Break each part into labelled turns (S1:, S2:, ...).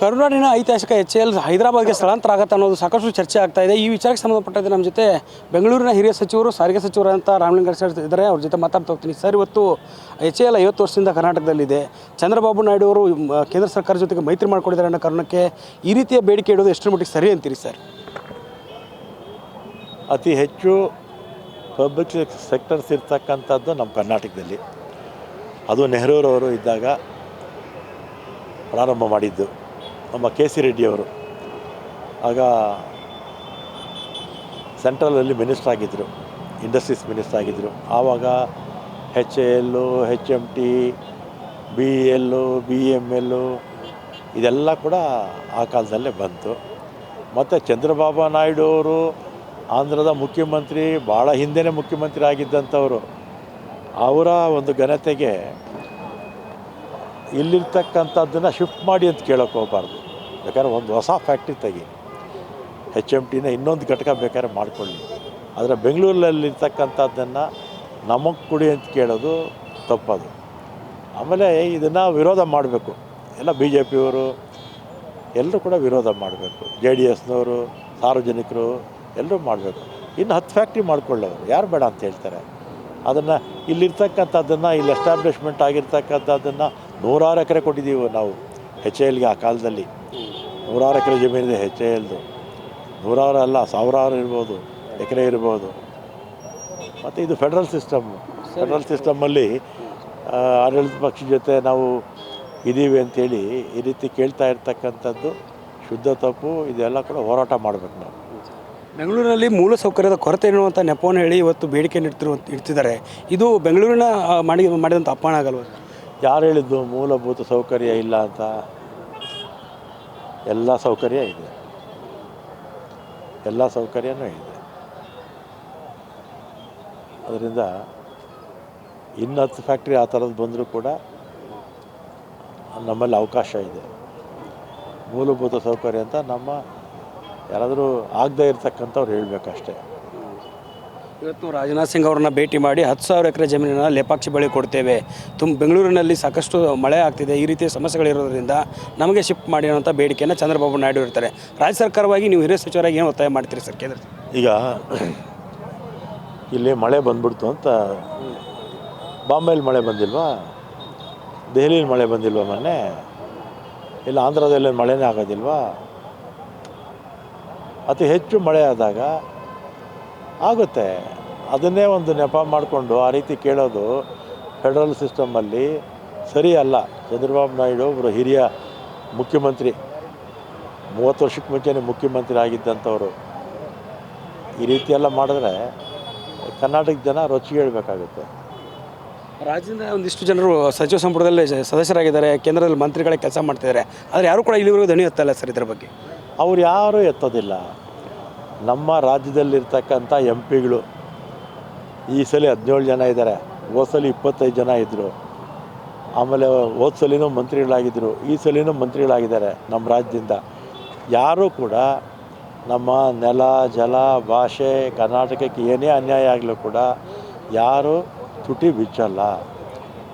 S1: ಕರುನಾಡಿನ ಐತಿಹಾಸಿಕ H L ಹೈದರಾಬಾದ್ಗೆ ಸ್ಥಳಾಂತರ ಆಗುತ್ತೆ ಅನ್ನೋದು ಸಾಕಷ್ಟು ಚರ್ಚೆ ಆಗ್ತಾ ಇದೆ. ಈ ವಿಚಾರಕ್ಕೆ ಸಂಬಂಧಪಟ್ಟಂತೆ ನಮ್ಮ ಜೊತೆ ಬೆಂಗಳೂರಿನ ಹಿರಿಯ ಸಚಿವರು, ಸಾರಿಗೆ ಸಚಿವರಂತ ರಾಮಲಿಂಗ ಸರ್ ಇದ್ದಾರೆ. ಅವ್ರ ಜೊತೆ ಮಾತಾಡ್ತಾ ಹೋಗ್ತೀನಿ. ಸರ್, ಇವತ್ತು ಎಚ್ ಎಲ್ ಐವತ್ತು ವರ್ಷದಿಂದ ಕರ್ನಾಟಕದಲ್ಲಿದೆ. ಚಂದ್ರಬಾಬು ನಾಯ್ಡು ಅವರು ಕೇಂದ್ರ ಸರ್ಕಾರ ಜೊತೆಗೆ ಮೈತ್ರಿ ಮಾಡ್ಕೊಂಡಿದ್ದಾರೆ ಅನ್ನೋ ಕಾರಣಕ್ಕೆ ಈ ರೀತಿಯ ಬೇಡಿಕೆ ಇಡೋದು ಎಷ್ಟರ ಮಟ್ಟಿಗೆ ಸರಿ ಅಂತೀರಿ ಸರ್?
S2: ಅತಿ ಹೆಚ್ಚು ಪಬ್ಲಿಕ್ ಸೆಕ್ಟರ್ಸ್ ಇರ್ತಕ್ಕಂಥದ್ದು ನಮ್ಮ ಕರ್ನಾಟಕದಲ್ಲಿ. ಅದು ನೆಹರೂರವರು ಇದ್ದಾಗ ಪ್ರಾರಂಭ ಮಾಡಿದ್ದು. ನಮ್ಮ ಕೆ ಸಿ ರೆಡ್ಡಿಯವರು ಆಗ ಸೆಂಟ್ರಲಲ್ಲಿ ಮಿನಿಸ್ಟರ್ ಆಗಿದ್ದರು ಇಂಡಸ್ಟ್ರೀಸ್ ಮಿನಿಸ್ಟರ್ ಆಗಿದ್ದರು ಆವಾಗ H A L H M T, B L B M L ಇದೆಲ್ಲ ಕೂಡ ಆ ಕಾಲದಲ್ಲೇ ಬಂತು. ಮತ್ತು ಚಂದ್ರಬಾಬು ನಾಯ್ಡು ಅವರು ಆಂಧ್ರದ ಮುಖ್ಯಮಂತ್ರಿ ಭಾಳ ಹಿಂದೆನೇ ಮುಖ್ಯಮಂತ್ರಿ ಆಗಿದ್ದಂಥವರು. ಅವರ ಒಂದು ಘನತೆಗೆ ಇಲ್ಲಿರ್ತಕ್ಕಂಥದ್ದನ್ನು ಶಿಫ್ಟ್ ಮಾಡಿ ಅಂತ ಕೇಳೋಕೆ ಹೋಗಬಾರ್ದು. ಯಾಕಂದರೆ ಒಂದು ಹೊಸ ಫ್ಯಾಕ್ಟ್ರಿ ತೆಗಿ. ಹೆಚ್ ಎಂ ಟಿನ ಇನ್ನೊಂದು ಘಟಕ ಬೇಕಾದ್ರೆ ಮಾಡಿಕೊಳ್ಳಿ. ಆದರೆ ಬೆಂಗಳೂರಲ್ಲಿರ್ತಕ್ಕಂಥದ್ದನ್ನು ನಮಗೆ ಕೊಡಿ ಅಂತ ಕೇಳೋದು ತಪ್ಪದು. ಆಮೇಲೆ ಇದನ್ನು ವಿರೋಧ ಮಾಡಬೇಕು. ಎಲ್ಲ ಬಿ ಜೆ ಪಿಯವರು ಎಲ್ಲರೂ ಕೂಡ ವಿರೋಧ ಮಾಡಬೇಕು. ಜೆ ಡಿ ಎಸ್ನವರು ಸಾರ್ವಜನಿಕರು ಎಲ್ಲರೂ ಮಾಡಬೇಕು. ಇನ್ನು ಹತ್ತು ಫ್ಯಾಕ್ಟ್ರಿ ಮಾಡ್ಕೊಳ್ಳೋರು, ಯಾರು ಬೇಡ ಅಂತ ಹೇಳ್ತಾರೆ. ಅದನ್ನು ಇಲ್ಲಿರ್ತಕ್ಕಂಥದ್ದನ್ನು, ಇಲ್ಲಿ ಎಸ್ಟಾಬ್ಲಿಷ್ಮೆಂಟ್ ಆಗಿರ್ತಕ್ಕಂಥದ್ದನ್ನು ನೂರಾರು ಎಕರೆ ಕೊಟ್ಟಿದ್ದೀವಿ ನಾವು ಹೆಚ್ ಎಲ್ಗೆ ಆ ಕಾಲದಲ್ಲಿ. ನೂರಾರು ಎಕರೆ ಜಮೀನಿದೆ ಹೆಚ್ ಎಲ್ದು ನೂರಾರು ಅಲ್ಲ, ಸಾವಿರಾರು ಇರ್ಬೋದು, ಎಕರೆ ಇರ್ಬೋದು. ಮತ್ತು ಇದು ಫೆಡ್ರಲ್ ಸಿಸ್ಟಮ್. ಫೆಡ್ರಲ್ ಸಿಸ್ಟಮಲ್ಲಿ ಆಡಳಿತ ಪಕ್ಷ ಜೊತೆ ನಾವು ಇದ್ದೀವಿ ಅಂತೇಳಿ ಈ ರೀತಿ ಕೇಳ್ತಾ ಇರ್ತಕ್ಕಂಥದ್ದು ಶುದ್ಧ ತಪ್ಪು, ಇದೆಲ್ಲ ಕೂಡ ಹೋರಾಟ ಮಾಡಬೇಕು ನಾವು.
S1: ಬೆಂಗಳೂರಿನಲ್ಲಿ ಮೂಲಸೌಕರ್ಯದ ಕೊರತೆ ಇರುವಂಥ ನೆಪವನ್ನು ಹೇಳಿ ಇವತ್ತು ಬೇಡಿಕೆ ಇಡ್ತಿರುವ ಇಡ್ತಿದ್ದಾರೆ ಇದು ಬೆಂಗಳೂರಿನ ಮಾಡಿ ಮಾಡಿದಂಥ ಅಪ್ಪಣ ಆಗಲ್ವ?
S2: ಯಾರು ಹೇಳಿದ್ದು ಮೂಲಭೂತ ಸೌಕರ್ಯ ಇಲ್ಲ ಅಂತ? ಎಲ್ಲ ಸೌಕರ್ಯ ಇದೆ. ಎಲ್ಲ ಸೌಕರ್ಯನೂ ಇದೆ. ಅದರಿಂದ ಇನ್ನು ಹತ್ತು ಫ್ಯಾಕ್ಟ್ರಿ ಆ ಥರದ್ದು ಬಂದರೂ ಕೂಡ ನಮ್ಮಲ್ಲಿ ಅವಕಾಶ ಇದೆ. ಮೂಲಭೂತ ಸೌಕರ್ಯ ಅಂತ ನಮ್ಮ ಯಾರಾದರೂ ಆಗದೇ ಇರ್ತಕ್ಕಂಥವ್ರು ಹೇಳಬೇಕಷ್ಟೇ.
S1: ಇವತ್ತು ರಾಜನಾಥ್ ಸಿಂಗ್ ಅವರನ್ನ ಭೇಟಿ ಮಾಡಿ ಹತ್ತು ಸಾವಿರ ಎಕರೆ ಜಮೀನಿನ ಲೇಪಾಕ್ಷಿ ಬಳಿ ಕೊಡ್ತೇವೆ. ತುಂಬ ಬೆಂಗಳೂರಿನಲ್ಲಿ ಸಾಕಷ್ಟು ಮಳೆ ಆಗ್ತಿದೆ. ಈ ರೀತಿಯ ಸಮಸ್ಯೆಗಳಿರೋದ್ರಿಂದ ನಮಗೆ ಶಿಫ್ಟ್ ಮಾಡಿ ಅನ್ನೋಂಥ ಬೇಡಿಕೆಯನ್ನು ಚಂದ್ರಬಾಬು ನಾಯ್ಡು ಇರ್ತಾರೆ. ರಾಜ್ಯ ಸರ್ಕಾರವಾಗಿ ನೀವು ಹಿರಿಯ ಸಚಿವರಾಗಿ ಏನು ಒತ್ತಾಯ ಮಾಡ್ತೀರಿ ಸರ್ ಕೇಂದ್ರ
S2: ಈಗ ಇಲ್ಲಿ ಮಳೆ ಬಂದ್ಬಿಡ್ತು ಅಂತ ಬಾಂಬೆಲಿ ಮಳೆ ಬಂದಿಲ್ವಾ? ದೆಹಲಿಯಲ್ಲಿ ಮಳೆ ಬಂದಿಲ್ವಾ ಮೊನ್ನೆ? ಇಲ್ಲ ಆಂಧ್ರದಲ್ಲಿ ಮಳೆನೇ ಆಗೋದಿಲ್ವಾ? ಅತಿ ಹೆಚ್ಚು ಮಳೆ ಆದಾಗ ಆಗುತ್ತೆ. ಅದನ್ನೇ ಒಂದು ನೆಪ ಮಾಡಿಕೊಂಡು ಆ ರೀತಿ ಕೇಳೋದು ಫೆಡರಲ್ ಸಿಸ್ಟಮಲ್ಲಿ ಸರಿ ಅಲ್ಲ ಚಂದ್ರಬಾಬು ನಾಯ್ಡು ಒಬ್ಬರು ಹಿರಿಯ ಮುಖ್ಯಮಂತ್ರಿ ಮೂವತ್ತು ವರ್ಷಕ್ಕೆ ಮುಂಚೆನೇ ಮುಖ್ಯಮಂತ್ರಿ ಆಗಿದ್ದಂಥವರು. ಈ ರೀತಿ ಎಲ್ಲ ಮಾಡಿದ್ರೆ ಕರ್ನಾಟಕ ಜನ ರೊಚ್ಚಿ ಹೇಳಬೇಕಾಗುತ್ತೆ.
S1: ರಾಜ್ಯದಿಂದ ಒಂದಿಷ್ಟು ಜನರು ಸಚಿವ ಸಂಪುಟದಲ್ಲಿ ಸದಸ್ಯರಾಗಿದ್ದಾರೆ ಕೇಂದ್ರದಲ್ಲಿ ಮಂತ್ರಿಗಳೇ ಕೆಲಸ ಮಾಡ್ತಿದ್ದಾರೆ. ಆದರೆ ಯಾರು ಕೂಡ ಇಲ್ಲಿವರೆಗೂ ದಣಿ ಎತ್ತಲ್ಲ ಸರ್ ಇದ್ರ ಬಗ್ಗೆ?
S2: ಅವ್ರು ಯಾರೂ ಎತ್ತೋದಿಲ್ಲ. ನಮ್ಮ ರಾಜ್ಯದಲ್ಲಿರ್ತಕ್ಕಂಥ ಎಂ ಪಿಗಳು ಈ ಸಲ ಹದಿನೇಳು ಜನ ಇದ್ದಾರೆ. ಹೋದ ಸಲ ಇಪ್ಪತ್ತೈದು ಜನ ಇದ್ದರು ಆಮೇಲೆ ಹೋದ ಸಲಿನೂ ಮಂತ್ರಿಗಳಾಗಿದ್ದರು ಈ ಸಲಿನೂ ಮಂತ್ರಿಗಳಾಗಿದ್ದಾರೆ ನಮ್ಮ ರಾಜ್ಯದಿಂದ. ಯಾರೂ ಕೂಡ ನಮ್ಮ ನೆಲ, ಜಲ, ಭಾಷೆ, ಕರ್ನಾಟಕಕ್ಕೆ ಏನೇ ಅನ್ಯಾಯ ಆಗಲೂ ಕೂಡ ಯಾರು ತುಟಿ ಬಿಚ್ಚಲ್ಲ.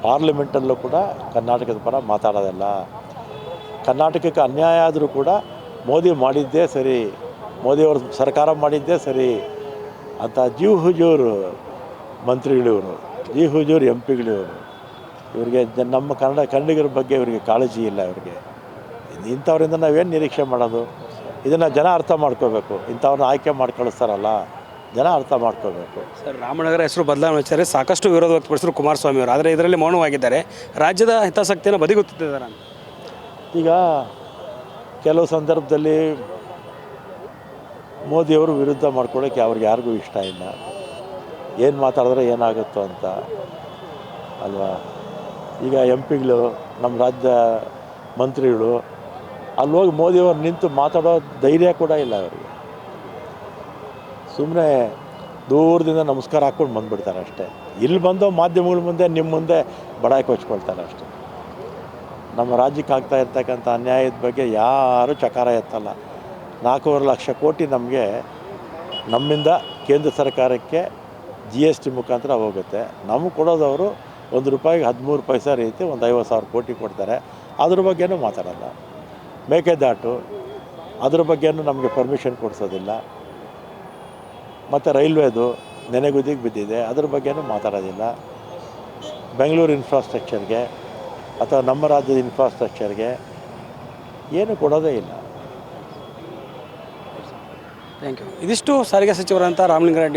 S2: ಪಾರ್ಲಿಮೆಂಟಲ್ಲೂ ಕೂಡ ಕರ್ನಾಟಕದ ಪರ ಮಾತಾಡೋದಲ್ಲ. ಕರ್ನಾಟಕಕ್ಕೆ ಅನ್ಯಾಯ ಆದರೂ ಕೂಡ ಮೋದಿ ಮಾಡಿದ್ದೇ ಸರಿ. ಮೋದಿಯವ್ರ ಸರ್ಕಾರ ಮಾಡಿದ್ದೇ ಸರಿ ಅಂತ ಜೀವ್ ಹುಜೂರ್ ಮಂತ್ರಿಗಳಿವರು. ಜೀವ್ ಹುಜೂರ್ ಎಂ ಪಿಗಳಿವರು ಇವರಿಗೆ ಜ- ನಮ್ಮ ಕನ್ನಡ ಕನ್ನಡಿಗರ ಬಗ್ಗೆ ಇವರಿಗೆ ಕಾಳಜಿ ಇಲ್ಲ ಇವರಿಗೆ. ಇಂಥವ್ರಿಂದ ನಾವೇನು ನಿರೀಕ್ಷೆ ಮಾಡೋದು? ಇದನ್ನು ಜನ ಅರ್ಥ ಮಾಡ್ಕೋಬೇಕು. ಇಂಥವ್ರನ್ನ ಆಯ್ಕೆ ಮಾಡಿ ಕಳಿಸ್ತಾರಲ್ಲ ಜನ ಅರ್ಥ ಮಾಡ್ಕೋಬೇಕು.
S1: ಸರ್ ರಾಮನಗರ ಹೆಸರು ಬದಲಾವಣೆ ವಿಚಾರ ಸಾಕಷ್ಟು ವಿರೋಧ ವ್ಯಕ್ತಪಡಿಸಿದ್ರು ಕುಮಾರಸ್ವಾಮಿ ಅವರು ಆದರೆ ಇದರಲ್ಲಿ ಮೌನವಾಗಿದ್ದಾರೆ. ರಾಜ್ಯದ ಹಿತಾಸಕ್ತಿಯನ್ನು ಬದಿಗುತ್ತಿದ್ದಾರೆ
S2: ಈಗ ಕೆಲವು ಸಂದರ್ಭದಲ್ಲಿ ಮೋದಿಯವರು ವಿರುದ್ಧ ಮಾಡ್ಕೊಳ್ಳೋಕ್ಕೆ ಅವ್ರಿಗೆ ಯಾರಿಗೂ ಇಷ್ಟ ಇಲ್ಲ. ಏನು ಮಾತಾಡಿದ್ರೆ ಏನಾಗುತ್ತೋ ಅಂತ. ಅಲ್ವಾ? ಈಗ ಎಂ ಪಿಗಳು ನಮ್ಮ ರಾಜ್ಯ ಮಂತ್ರಿಗಳು ಅಲ್ಲಿ ಹೋಗಿ ಮೋದಿಯವರು ನಿಂತು ಮಾತಾಡೋ ಧೈರ್ಯ ಕೂಡ ಇಲ್ಲ ಅವರಿಗೆ. ಸುಮ್ಮನೆ ದೂರದಿಂದ ನಮಸ್ಕಾರ ಹಾಕ್ಕೊಂಡು ಬಂದುಬಿಡ್ತಾರೆ ಅಷ್ಟೇ. ಇಲ್ಲಿ ಬಂದು ಮಾಧ್ಯಮಗಳ ಮುಂದೆ, ನಿಮ್ಮ ಮುಂದೆ ಬಡಾಯಿ ಕೊಚ್ಕೊಳ್ತಾರೆ ಅಷ್ಟೇ. ನಮ್ಮ ರಾಜ್ಯಕ್ಕೆ ಆಗ್ತಾ ಇರ್ತಕ್ಕಂಥ ಅನ್ಯಾಯದ ಬಗ್ಗೆ ಯಾರೂ ಚಕಾರ ಎತ್ತಲ್ಲ. ನಾಲ್ಕೂವರೆ ಲಕ್ಷ ಕೋಟಿ ನಮಗೆ ನಮ್ಮಿಂದ ಕೇಂದ್ರ ಸರ್ಕಾರಕ್ಕೆ ಜಿ ಎಸ್ ಟಿ ಮುಖಾಂತರ ಹೋಗುತ್ತೆ. ನಮಗೆ ಕೊಡೋದವರು ಒಂದು ರೂಪಾಯಿಗೆ ಹದಿಮೂರು ಪೈಸೆ ರೀತಿ ಒಂದು ಐವತ್ತು ಸಾವಿರ ಕೋಟಿ ಕೊಡ್ತಾರೆ. ಅದ್ರ ಬಗ್ಗೆನೂ ಮಾತಾಡಲ್ಲ. ಮೇಕೆದಾಟು, ಅದ್ರ ಬಗ್ಗೆನೂ ನಮಗೆ ಪರ್ಮಿಷನ್ ಕೊಡಿಸೋದಿಲ್ಲ. ಮತ್ತು ರೈಲ್ವೇದು ನೆನೆಗುದಿಗೆ ಬಿದ್ದಿದೆ. ಅದ್ರ ಬಗ್ಗೆನೂ ಮಾತಾಡೋದಿಲ್ಲ. ಬೆಂಗಳೂರು ಇನ್ಫ್ರಾಸ್ಟ್ರಕ್ಚರ್ಗೆ ಅಥವಾ ನಮ್ಮ ರಾಜ್ಯದ ಇನ್ಫ್ರಾಸ್ಟ್ರಕ್ಚರ್ಗೆ ಏನು ಕೊಡೋದೇ ಇಲ್ಲ.
S1: ಥ್ಯಾಂಕ್ ಯು ಇದಿಷ್ಟು ಸಾರಿಗೆ ಸಚಿವರಂತ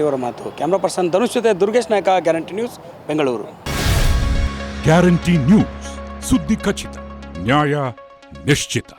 S1: ಅವರ ಮಾತು. ಕ್ಯಾಮ್ರಾ ಪರ್ಸನ್ ಧನುಷ್ ಜೊತೆ Durgesh Naik guarantee news Bengaluru
S3: guarantee news ಸುದ್ದಿ ಖಚಿತ, ನ್ಯಾಯ ನಿಶ್ಚಿತ.